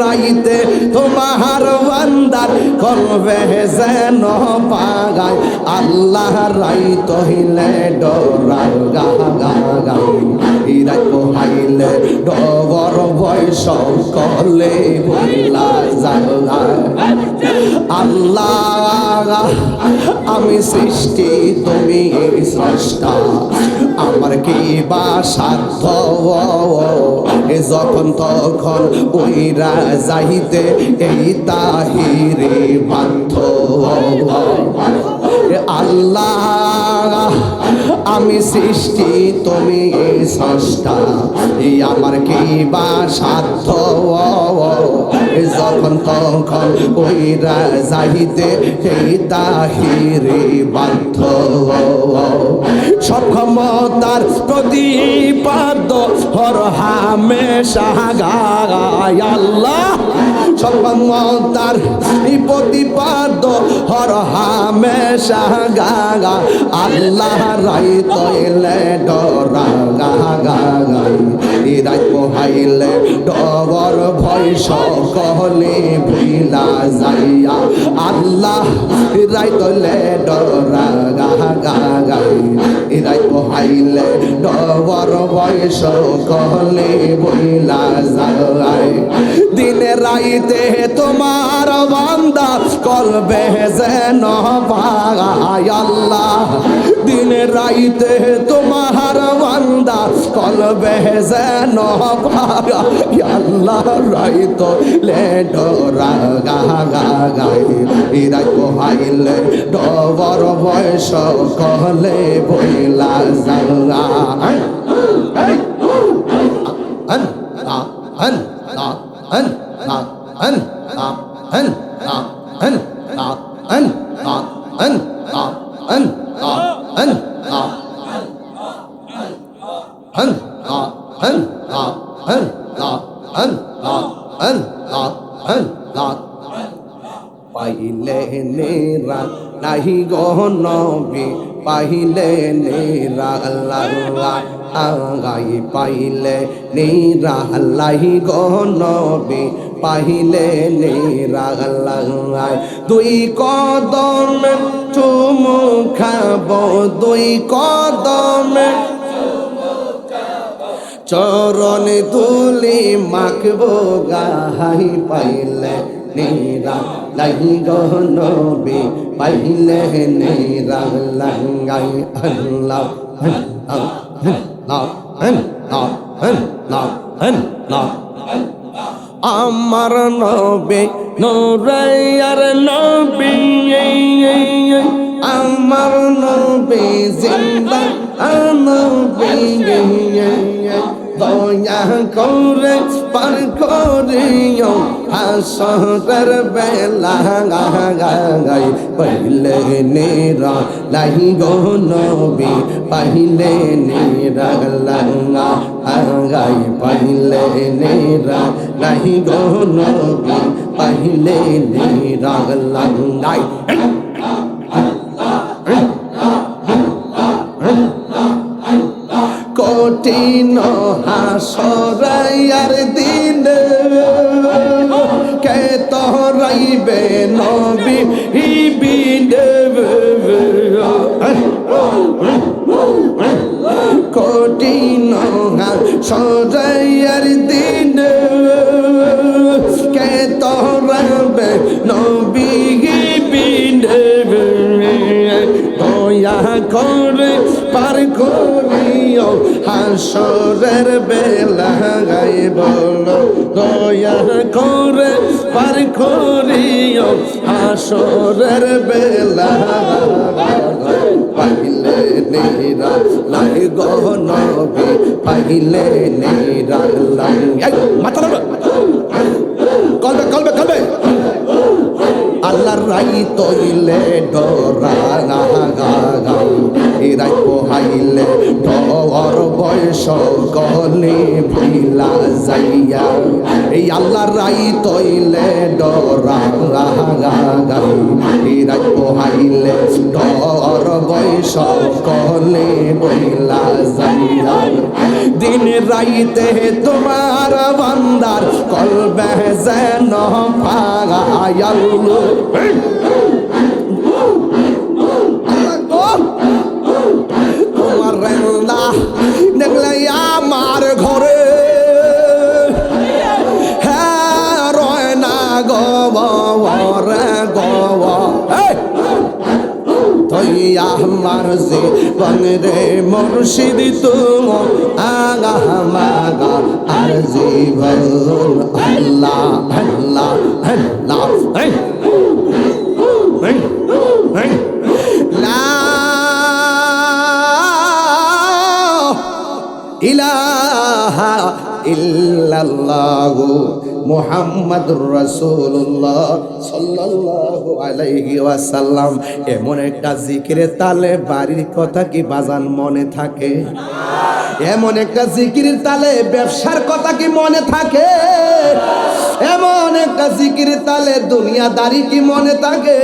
রাইতে তোমার বান্দার কলবে যেন পাগায়। আল্লাহ রাইত হইলে ডরার গা গা গা। ইরাই পোহাইলে ডবর বয়স কলে বইলা যায় আল্লাহ আমি সৃষ্টি, তুমি স্রষ্টা। আমার কি বা সাধ্য? এ যখন তখন ওইরা রাজাহিতে এই তাহিরে বাধ্য আল্লাহ, আমি সৃষ্টি, তুমি সষ্টা আমার কি বা সাধ্য? এ যখন তখন ওইরা যাইতে এই তাহিরে বাধ্য সব ক্ষমতার প্রতিপাদ্য হর হামেশা গায় আল্লাহ। সব ক্ষমতার হর হামেশা গাগা আল্লাহ। রাই তৈলে ডরা গা গা সিরাজ মোহাইলে ডবর ভয় সকলে ভুলা যাইয়া। আল্লাহ রাইতলে ডরা গাগাই এরাই কহাইলে ডবর বয়স কলে বইলা যায় দিনে রাইতে তোমার বান্দা করবে যেন পাগায় আল্লাহ দিনে রাইতে তোমার বান্দা করবে যেন পাগা আল্লাহ রাইত লে ডরা গা গাগাই এরাই কহাইলে ডবর বয়স কলে বইলা জাগা আন আন আন আন আন আন আন আন আন আন আন আন আন আন আন আ আন আ পাইলে নেরা নাহি গো নবী, পাইলে নেরা আল্লাহ আগাই পাইলে নেরা আল্লাহি গো নবী, পাইলে নেরা আল্লাহ। দুই কদম চুমু খাব, দুই কদম চরণ তুলি মাখবো, গাহাই পাইলে নেরা লাহি গনবে পাইলে নেরা লাঙ্গাই আল্লাহ আল্লাহ আল্লাহ আল্লাহ আমার নবে নরাইয়ার নবী আমার নবে জিন্দা নবী দয়া করে পার করিও, হাসরের বেলা গাই, পাইলে নেরা লাই গো নবী, পাইলে নেরা লাগা গাই, পাইলে নেরা লাই গো নবী, পাইলে নেরা লাগাই কঠিন হাসরাইয়ার দিন। কে তরাইবে নবী হিবিন কঠিন হাসরাইয়ার দিন। হাসরের বেলা গাই বল দয়া করে পার করিও হাসরের বেলা। পাইলে নেরা লাই গহনবি পাইলে নেরা লাই মাথা কলবে কলবে কলবে। পোহাই তৈলে ডরা গা গা ইরাই পোহাইলে ডর বয়স গলে ভিলা যাইয়া। এই আল্লাহ রাই তৈলে ডরা গা গা ইরাই পোহাইলে ডর বয়স গলে ভিলা যাইয়া। দিন রাইতে তোমার বান্দার কলবে যেন পাগায়াল আমার ঘরে হ্যাঁ রয় না গরে গব তুই আমার জীবন রে মুর্শিদ তুম আগা মাগা আর জীবন আল্লাহ ইলাহা ইল্লাল্লাহু মুহাম্মাদুর রাসূলুল্লাহ সাল্লাল্লাহু আলাইহি ওয়াসাল্লাম। এমন একটা জিকিরে তালে বাড়ির কথা কি বাজান মনে থাকে? এমন একটা জিকিরের তালে ব্যবসার কথা কি মনে থাকে? এমন একটা জিকির তালে দুনিয়াদারি কি মনে থাকে?